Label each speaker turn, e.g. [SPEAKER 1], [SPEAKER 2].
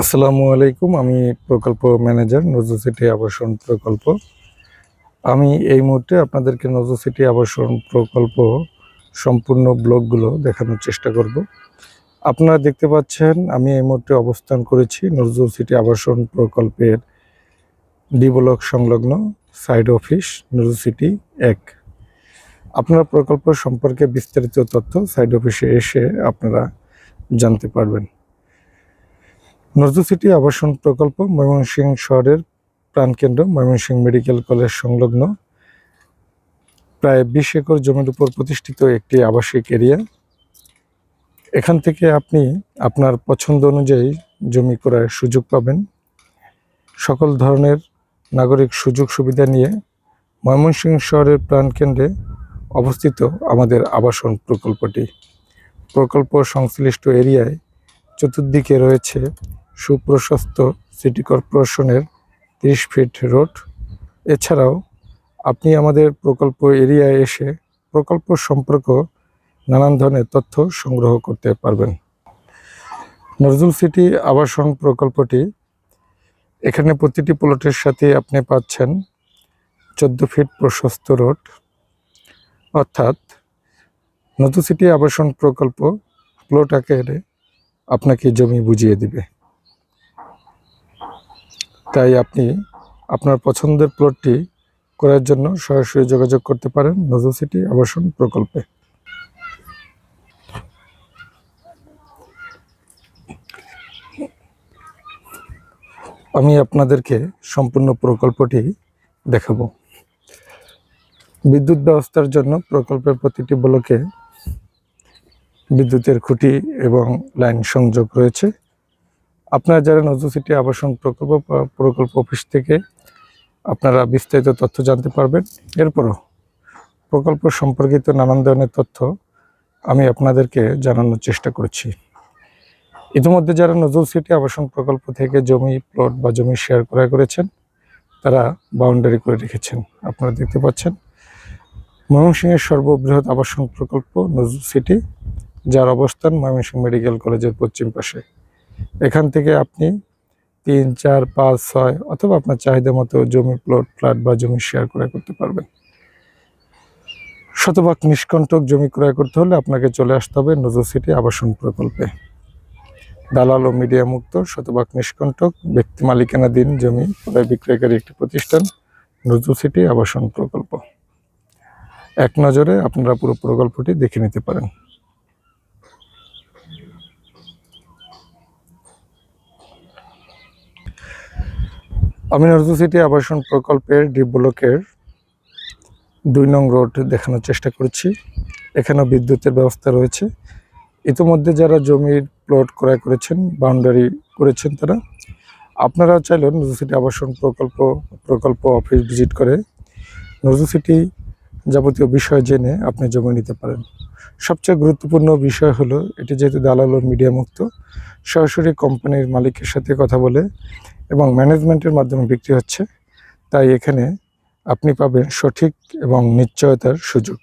[SPEAKER 1] আসসালামু আলাইকুম, আমি প্রকল্প ম্যানেজার নজরুল সিটি আবাসন প্রকল্প। আমি এই মুহূর্তে আপনাদেরকে নজরুল সিটি আবাসন প্রকল্প সম্পূর্ণ ব্লকগুলো দেখানোর চেষ্টা করব। আপনারা দেখতে পাচ্ছেন, আমি এই মুহূর্তে অবস্থান করেছি নজরুল সিটি আবাসন প্রকল্পের ডি ব্লক সংলগ্ন সাইড অফিস নজরুল সিটি এক। আপনারা প্রকল্প সম্পর্কে বিস্তারিত তথ্য সাইড অফিসে এসে আপনারা জানতে পারবেন। নজরুল সিটি আবাসন প্রকল্প ময়মনসিংহ শহরের প্রাণকেন্দ্র, ময়মনসিংহ মেডিকেল কলেজ সংলগ্ন। প্রায় বিশ একর জমির উপর প্রতিষ্ঠিত একটি আবাসিক এরিয়া। এখান থেকে আপনি আপনার পছন্দ অনুযায়ী জমি করার সুযোগ পাবেন। সকল ধরনের নাগরিক সুযোগ সুবিধা নিয়ে ময়মনসিংহ শহরের প্রাণকেন্দ্রে অবস্থিত আমাদের আবাসন প্রকল্পটি। প্রকল্প সংশ্লিষ্ট এরিয়ায় চতুর্দিকে রয়েছে সুপ্রশস্ত সিটি কর্পোরেশনের তিরিশ ফিট রোড। এছাড়াও আপনি আমাদের প্রকল্প এরিয়ায় এসে প্রকল্প সম্পর্ক নানান ধরনের তথ্য সংগ্রহ করতে পারবেন। নজরুল সিটি আবাসন প্রকল্পটি এখানে প্রতিটি প্লটের সাথে আপনি পাচ্ছেন চোদ্দ ফিট প্রশস্ত রোড। অর্থাৎ নতুন সিটি আবাসন প্রকল্প প্লট আকারে আপনাকে জমি বুঝিয়ে দিবে। তাই আপনি আপনার পছন্দের প্লটটি করার জন্য সরাসরি যোগাযোগ করতে পারেন নজরুল সিটি আবাসন প্রকল্পে। আমি আপনাদেরকে সম্পূর্ণ প্রকল্পটি দেখাবো। বিদ্যুৎ ব্যবস্থার জন্য প্রকল্পের প্রতিটি ব্লকে বিদ্যুতের খুঁটি এবং লাইন সংযোগ রয়েছে। আপনারা যারা নজরুল সিটি আবাসন প্রকল্প প্রকল্প অফিস থেকে আপনারা বিস্তারিত তথ্য জানতে পারবেন। এরপরও প্রকল্প সম্পর্কিত নানান ধরনের তথ্য আমি আপনাদেরকে জানানোর চেষ্টা করছি। ইতিমধ্যে যারা নজরুল সিটি আবাসন প্রকল্প থেকে জমি প্লট বা জমি শেয়ার ক্রয় করেছেন, তারা বাউন্ডারি করে রেখেছেন। আপনারা দেখতে পাচ্ছেন, ময়মনসিংহের সর্ববৃহৎ আবাসন প্রকল্প নজরুল সিটি, যার অবস্থান ময়মনসিংহ মেডিকেল কলেজের পশ্চিম পাশে। এখান থেকে আপনি তিন, চার, পাঁচ, ছয় অথবা আপনার চাহিদা মতো জমি প্লট ফ্ল্যাট বা জমি শেয়ার ক্রয় করতে পারবেন। শতভাগ নিষ্কণ্টক জমি ক্রয় করতে হলে আপনাকে চলে আসতে হবে নজরুল সিটি আবাসন প্রকল্পে। দালাল ও মিডিয়া মুক্ত, শতভাগ নিষ্কণ্টক, ব্যক্তি মালিকানাধীন জমি ক্রয় বিক্রয়কারী একটি প্রতিষ্ঠান নজরুল সিটি আবাসন প্রকল্প। এক নজরে আপনারা পুরো প্রকল্পটি দেখে নিতে পারেন। আমি নজরুল সিটি আবাসন প্রকল্পের ডি ব্লকের দুই নং রোড দেখানোর চেষ্টা করছি। এখানেও বিদ্যুতের ব্যবস্থা রয়েছে। ইতিমধ্যে যারা জমির প্লট ক্রয় করেছেন, বাউন্ডারি করেছেন তারা আপনারা চাইলেন নজরুল সিটি আবাসন প্রকল্প প্রকল্প অফিস ভিজিট করে নজরুল সিটি যাবতীয় বিষয় জেনে আপনি জমি নিতে পারেন। সবচেয়ে গুরুত্বপূর্ণ বিষয় হলো, এটি যেহেতু দালাল ও মিডিয়া মুক্ত সরাসরি কোম্পানির মালিকের সাথে কথা বলে এবং ম্যানেজমেন্টের মাধ্যমে বিক্রি হচ্ছে তাই এখানে আপনি পাবেন সঠিক এবং নিশ্চয়তার সুযোগ।